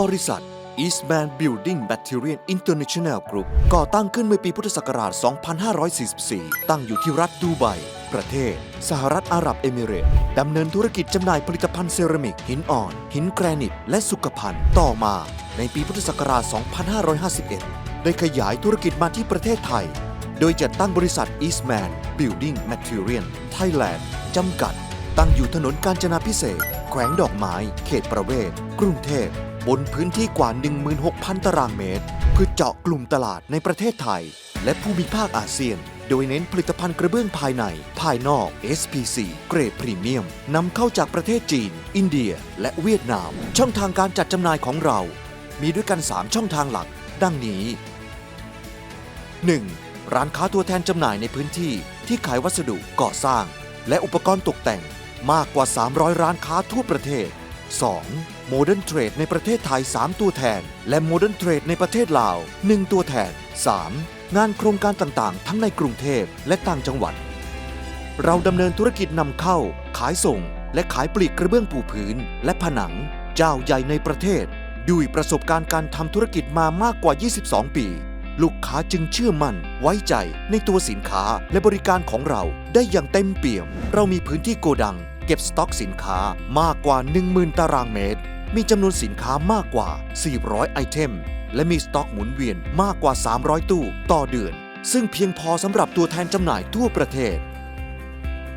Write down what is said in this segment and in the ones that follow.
บริษัท Eastman Building Material International Group ก่อตั้งขึ้นเมื่อปีพุทธศักราช 2544 ตั้งอยู่ที่รัฐดูไบ ประเทศ สหรัฐอาหรับเอมิเรต์ดำเนินธุรกิจจำหน่ายผลิตภัณฑ์เซรามิก หินอ่อน หินแกรนิต และสุขภัณฑ์ ต่อมา ในปีพุทธศักราช 2551 ได้ขยายธุรกิจมาที่ประเทศไทย โดยจัดตั้งบริษัท Eastman Building Material Thailand จำกัด ตั้งอยู่ถนนกาญจนาพิเศษ แขวงดอกไม้ เขตประเวศ กรุงเทพ บนพื้นที่กว่า 16,000 ตารางเมตร เพื่อเจาะกลุ่มตลาดในประเทศไทย และภูมิภาคอาเซียน โดยเน้นผลิตภัณฑ์กระเบื้องภายใน ภายนอก SPC เกรดพรีเมียมนำเข้าจากประเทศจีน อินเดีย และเวียดนาม ช่องทางการจัดจำหน่ายของเรา มีด้วยกัน 3 ช่องทางหลัก ดังนี้ 1. ร้านค้าตัวแทนจำหน่ายในพื้นที่ที่ขายวัสดุก่อสร้าง และอุปกรณ์ตกแต่งมากกว่า 300 ร้านค้าทั่วประเทศ 2. โมเดิร์นเทรดในประเทศไทย 3 ตัวแทน และโมเดิร์นเทรดในประเทศลาว 1 ตัวแทน 3. งานโครงการต่างๆ ทั้งในกรุงเทพและต่างจังหวัด เราดำเนินธุรกิจนำเข้า ขายส่ง และขายปลีกกระเบื้องปูพื้น และผนัง เจ้าใหญ่ในประเทศ ด้วยประสบการณ์การทำธุรกิจมามากกว่า 22 ปี ลูกค้าจึงเชื่อมั่น ไว้ใจในตัวสินค้าและบริการของเราได้อย่างเต็มเปี่ยม เรามีพื้นที่โกดัง เก็บสต็อกสินค้ามากกว่า 10,000 ตารางเมตร มีจำนวนสินค้ามากกว่า 400 ไอเทม และมีสต็อกหมุนเวียนมากกว่า 300 ตู้ต่อเดือน ซึ่งเพียงพอสำหรับตัวแทนจำหน่ายทั่วประเทศ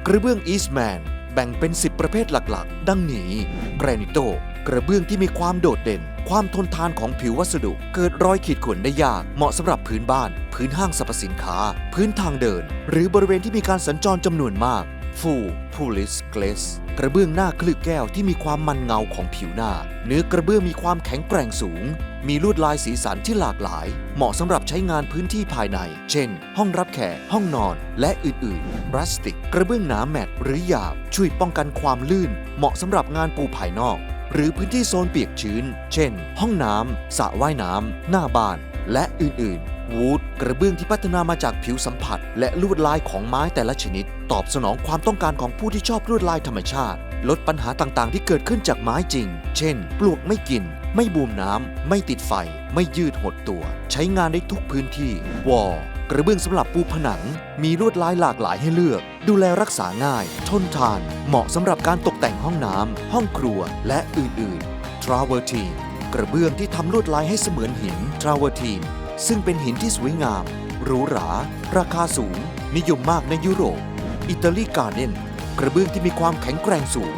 กระเบื้องอีสแมนแบ่งเป็น 10 ประเภทหลักๆ ดังนี้ แกรนิโต กระเบื้องที่มีความโดดเด่น ความทนทานของผิววัสดุ เกิดรอยขีดข่วนได้ยาก เหมาะสำหรับพื้นบ้าน พื้นห้างสรรพสินค้า พื้นทางเดิน หรือบริเวณที่มีการสัญจรจำนวนมาก ฟูพูลิสเกลสกระเบื้องหน้าคลึกแก้วที่มีความมันเงาของผิวหน้า เนื้อกระเบื้องมีความแข็งแกร่งสูง มีลวดลายสีสันที่หลากหลาย เหมาะสำหรับใช้งานพื้นที่ภายใน เช่น ห้องรับแขกห้องนอน และอื่นๆพลาสติก กระเบื้องหนาแมตต์หรือหยาบ ช่วยป้องกันความลื่น เหมาะสำหรับงานปูภายนอก หรือพื้นที่โซนเปียกชื้น เช่น ห้องน้ำสระว่ายน้ำหน้าบ้าน และอื่นๆวูดกระเบื้องที่พัฒนามาจากผิวสัมผัส และลวดลายของไม้แต่ละชนิด ตอบสนองความต้องการของผู้ที่ชอบลวดลายธรรมชาติ ลดปัญหาต่างๆ ที่เกิดขึ้นจากไม้จริง เช่น ปลวกไม่กิน ไม่บูมน้ำ ไม่ติดไฟ ไม่ยืดหดตัว ใช้งานได้ทุกพื้นที่ วอลกระเบื้องสำหรับปูผนัง มีลวดลายหลากหลายให้เลือก ดูแลรักษาง่าย ทนทาน เหมาะสำหรับการตกแต่งห้องน้ำห้องครัว และอื่นๆทราเวอร์ทีนกระเบื้องที่ทำลวดลายให้เสมือนหินทราเวอร์ทีนซึ่งเป็นหินที่สวยงามหรูหรา ราคาสูง นิยมมากในยุโรป อิตาลีการ์เดนกระเบื้องที่มีความแข็งแกร่งสูง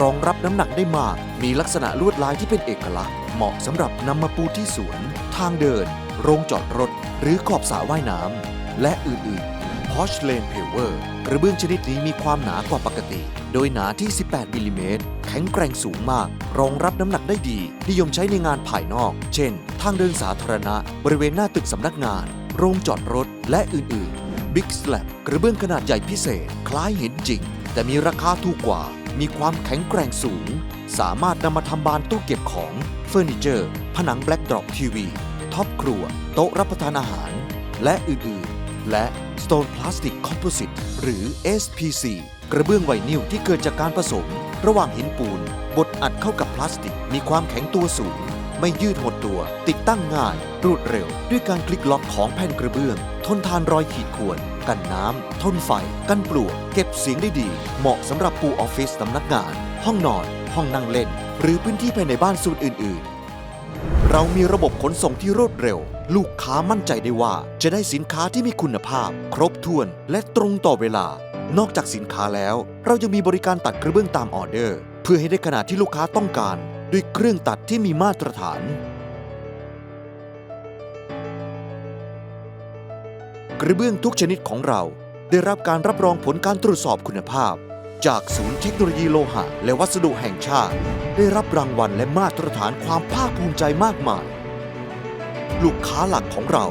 รองรับน้ำหนักได้มาก มีลักษณะลวดลายที่เป็นเอกลักษณ์ เหมาะสำหรับนำมาปูที่สวน ทางเดิน โรงจอดรถ หรือขอบสระว่ายน้ำ และอื่นๆ p o r c e l a i n Paver กระเบื้องชนิดนี้มีความหนากว่าปกติ โดยหนาที่ 18มิลลิเมตรแข็งแกร่งสูงมาก รองรับน้ำหนักได้ดี นิยมใช้ในงานภายนอก เช่น ทางเดินสาธารณะ บริเวณหน้าตึกสำนักงาน โรงจอดรถ และอื่นๆ Big Slab กระเบื้องขนาดใหญ่พิเศษ คล้ายหินจริง แต่มีราคาถูกกว่า มีความแข็งแกร่งสูง สามารถนำมาทำบานตู้เก็บของเฟอร์นิเจอร์ ผนังแบล็กดรอปทีวีท็อปครัว โต๊ะรับประทานอาหาร และอื่นๆ และ Stone Plastic Composite หรือ SPC กระเบื้องไวนิลที่เกิดจากการผสม ระหว่างหินปูน บดอัดเข้ากับพลาสติก มีความแข็งตัวสูง ไม่ยืดหดตัว ติดตั้งง่าย รวดเร็ว ด้วยการคลิกล็อกของแผ่นกระเบื้อง ทนทานรอยขีดข่วน กันน้ำ ทนไฟ กันปลวก เก็บเสียงได้ดี เหมาะสำหรับปูออฟฟิศสำนักงาน ห้องนอน ห้องนั่งเล่น หรือพื้นที่ภายในบ้านส่วนอื่น ๆ เรามีระบบขนส่งที่รวดเร็ว ลูกค้ามั่นใจได้ว่า จะได้สินค้าที่มีคุณภาพ ครบถ้วน และตรงต่อเวลา นอกจากสินค้าแล้ว เรายังมีบริการตัดกระเบื้องตามออเดอร์ เพื่อให้ได้ขนาดที่ลูกค้าต้องการ ด้วยเครื่องตัดที่มีมาตรฐาน กระเบื้องทุกชนิดของเราได้รับการรับรองผลการตรวจสอบคุณภาพ จากศูนย์เทคโนโลยีโลหะ และวัสดุแห่งชาติ ได้รับรางวัลและมาตรฐานความภาคภูมิใจมากมาย ลูกค้าหลักของเรา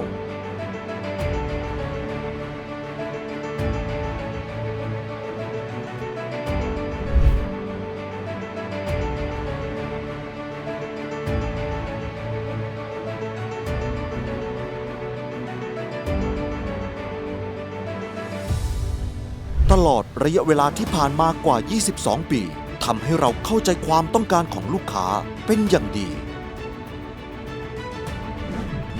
ลอดระยะเวลาที่ผ่านมากว่า 22 ปีทำให้เราเข้าใจความต้องการของลูกค้าเป็นอย่างดี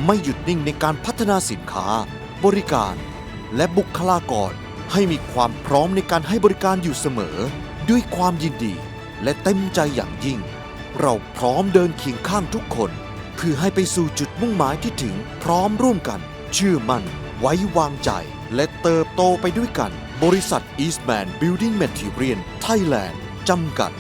ไม่หยุดนิ่งในการพัฒนาสินค้า บริการ และบุคลากร ให้มีความพร้อมในการให้บริการอยู่เสมอ ด้วยความยินดี และเต็มใจอย่างยิ่ง เราพร้อมเดินเคียงข้างทุกคน เพื่อให้ไปสู่จุดมุ่งหมายที่ถึงพร้อมร่วมกัน เชื่อมั่น ไว้วางใจ และเติบโตไปด้วยกัน บริษัท Eastman Building Material Thailand จำกัด